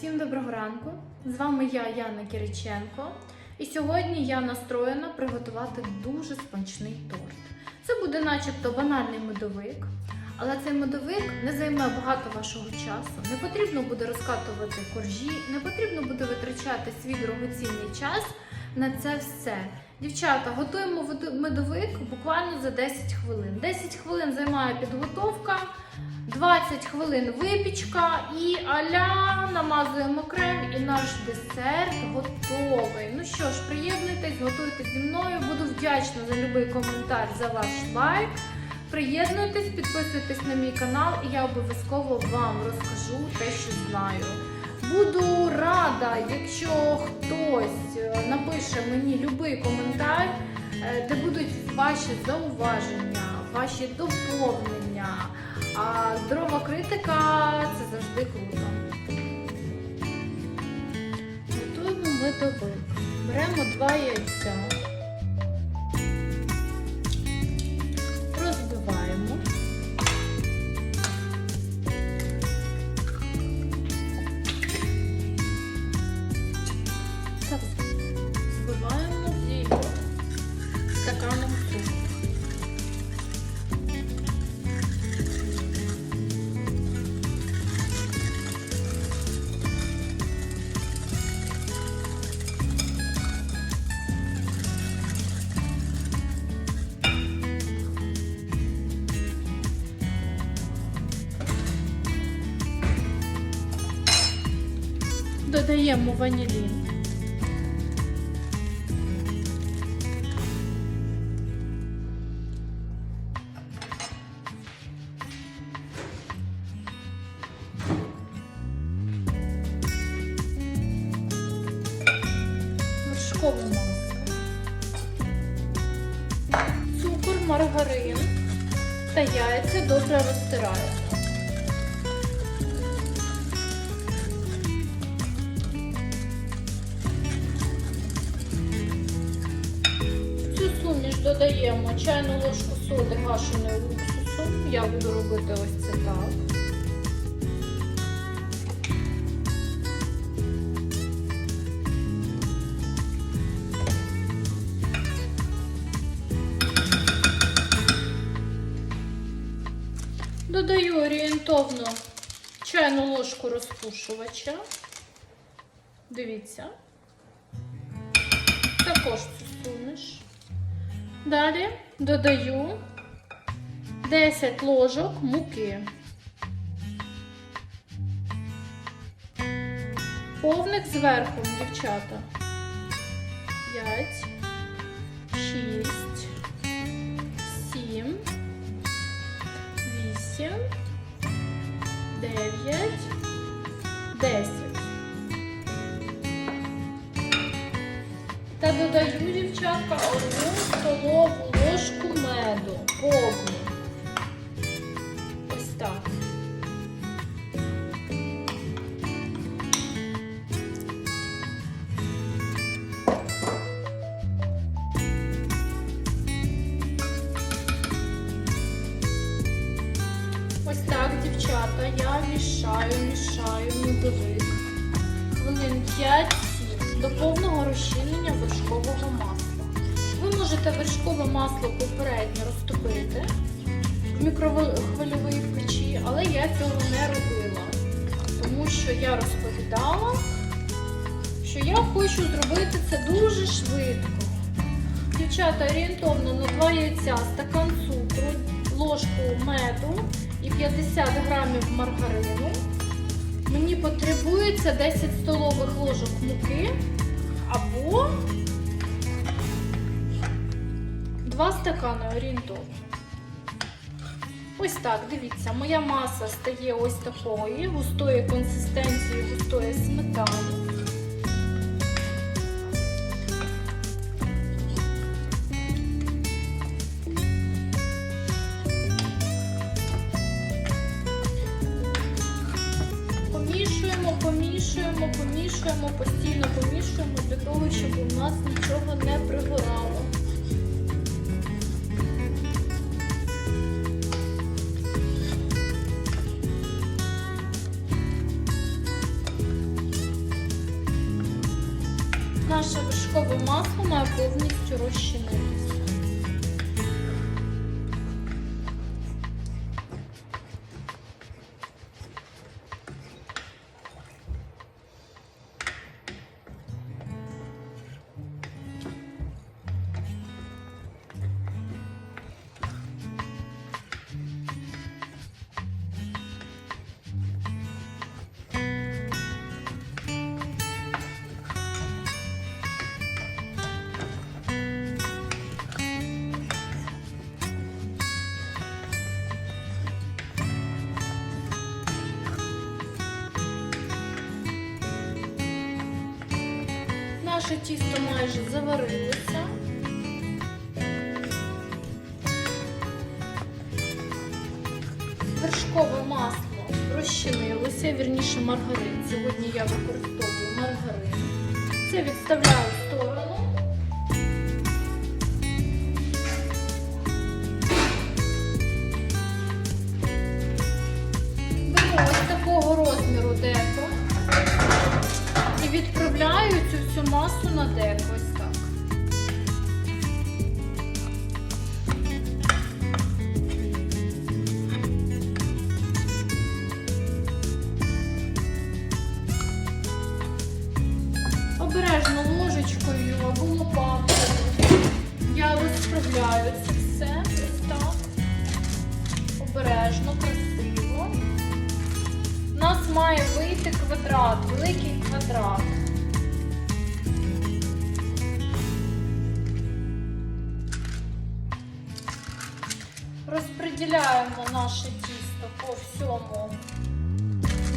Всім доброго ранку! З вами я, Яна Кириченко. І сьогодні я настроєна приготувати дуже смачний торт. Це буде начебто банальний медовик, але цей медовик не займе багато вашого часу. Не потрібно буде розкатувати коржі, не потрібно буде витрачати свій дорогоцінний час на це все. Дівчата, готуємо медовик буквально за 10 хвилин. 10 хвилин займає підготовка. 20 хвилин випічка і аля намазуємо крем, і наш десерт готовий. Ну що ж, приєднуйтесь, готуйте зі мною. Буду вдячна за будь-який коментар за ваш лайк. Приєднуйтесь, підписуйтесь на мій канал, і я обов'язково вам розкажу те, що знаю. Буду рада, якщо хтось е, напише мені будь-який коментар, е, де будуть ваші зауваження, ваші доповнення. А здорова критика це завжди круто. Готуємо ми доби. Беремо два яйця. Додаємо ванілін. Цукор, маргарин та яйця добре розтираємо. Додаємо чайну ложку соди гашеної уксусу. Я буду робити ось це так. Додаю орієнтовно чайну ложку розпушувача. Дивіться. Також цю. Далі додаю 10 ложок муки. Повник зверху, дівчата. 5, 6, 7, 8, 9, 10. Та додаю, дівчатка, одну столову ложку меду. Повну. Ось так. Ось так, дівчата, я мішаю, мішаю медовик. Хвилин 5-7 до повного розчинення вершкового масла. Ви можете вершкове масло попередньо розтопити в мікрохвильовій печі, але я цього не робила, тому що я розповідала, що я хочу зробити це дуже швидко. Дівчата, орієнтовно на 2 яйця, стакан цукру, ложку меду і 50 грамів маргарину. Мені потребується 10 столових ложок муки або два стакани орієнтовно. Ось так, дивіться, моя маса стає ось такої, густої консистенції, густої сметани. помішуємо для того, щоб у нас нічого не пригорало. Наше вершкове масло має повністю розчинити. Наше тісто майже заварилося. Вершкове масло розчинилося, вірніше маргарин. Сьогодні я використовую маргарин. Це відставляю в сторону. Беру ось такого розміру деко і відправляю цю масу на деко. Ось так. Обережно ложечкою або лопаткою. Я розправляю це все ось так. Обережно, красиво. Нас має вийти квадрат, великий квадрат. Розподіляємо наше тісто по всьому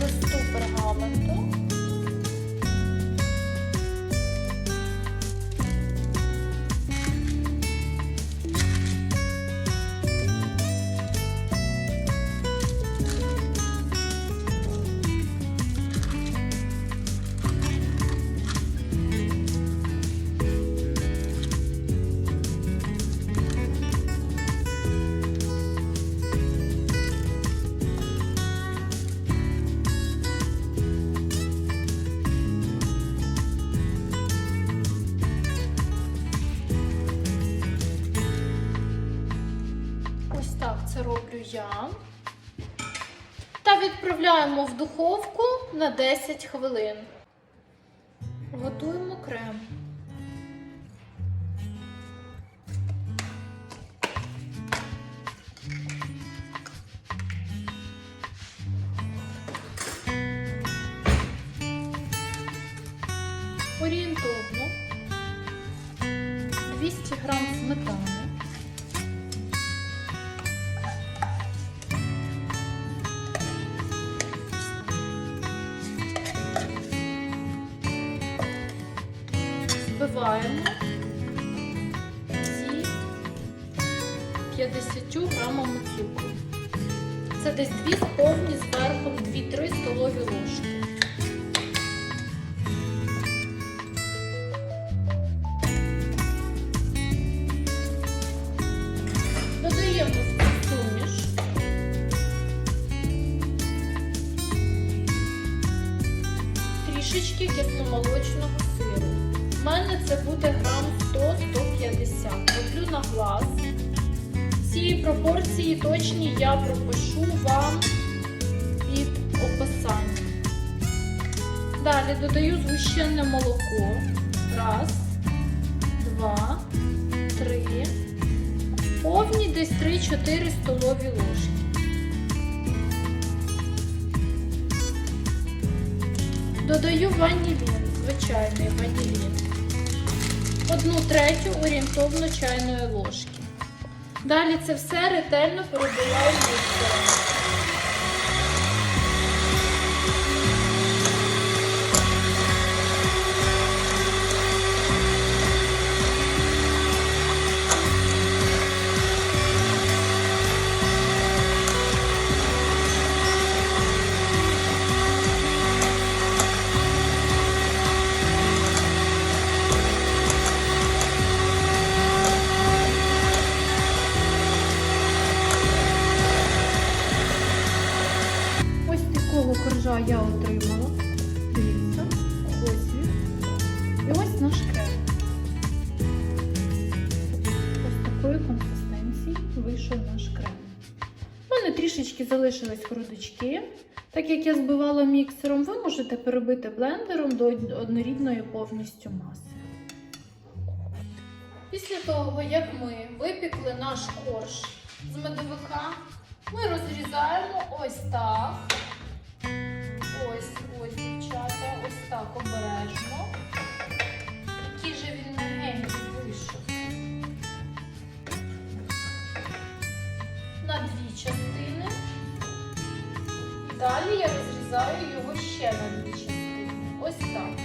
листу пергаменту. Я. Та відправляємо в духовку на 10 хвилин. Готуємо крем. Орієнтовно 200 грам сметани. Збиваємо ці 50 грамами цукру. Це десь дві повні зверху 2-3 Ці пропорції точні я пропишу вам під описанням. Далі додаю згущене молоко. Раз, два, три. Повні десь 3-4 столові ложки. Додаю ванілін, звичайний ванілін. Одну третю орієнтовно чайної ложки. Далі це все ретельно перебуває міксером. свого коржа я отримала. Дивіться, ось він. І ось наш крем. Ось такої консистенції вийшов наш крем. У мене трішечки залишились грудочки. Так як я збивала міксером, ви можете перебити блендером до однорідної повністю маси. Після того, як ми випікли наш корж з медовика, ми розрізаємо ось так. Так обережно. Який же він легенький вийшов. На дві частини. Далі я розрізаю його ще на дві частини. Ось так.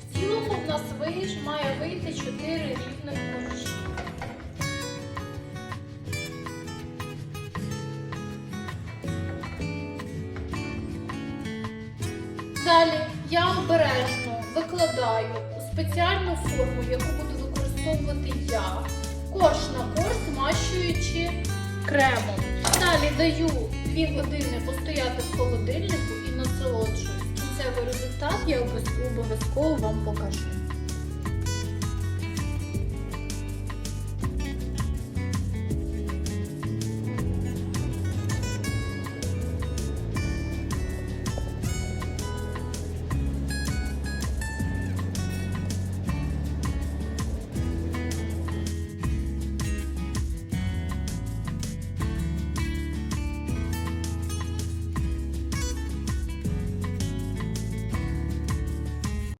В цілому в нас має вийти 4 рівних коржі. Обережно викладаю у спеціальну форму, яку буду використовувати я. Корж на корж, змащуючи кремом. Далі даю 2 години постояти в холодильнику і насолоджуюсь. Кінцевий результат я обов'язково вам покажу.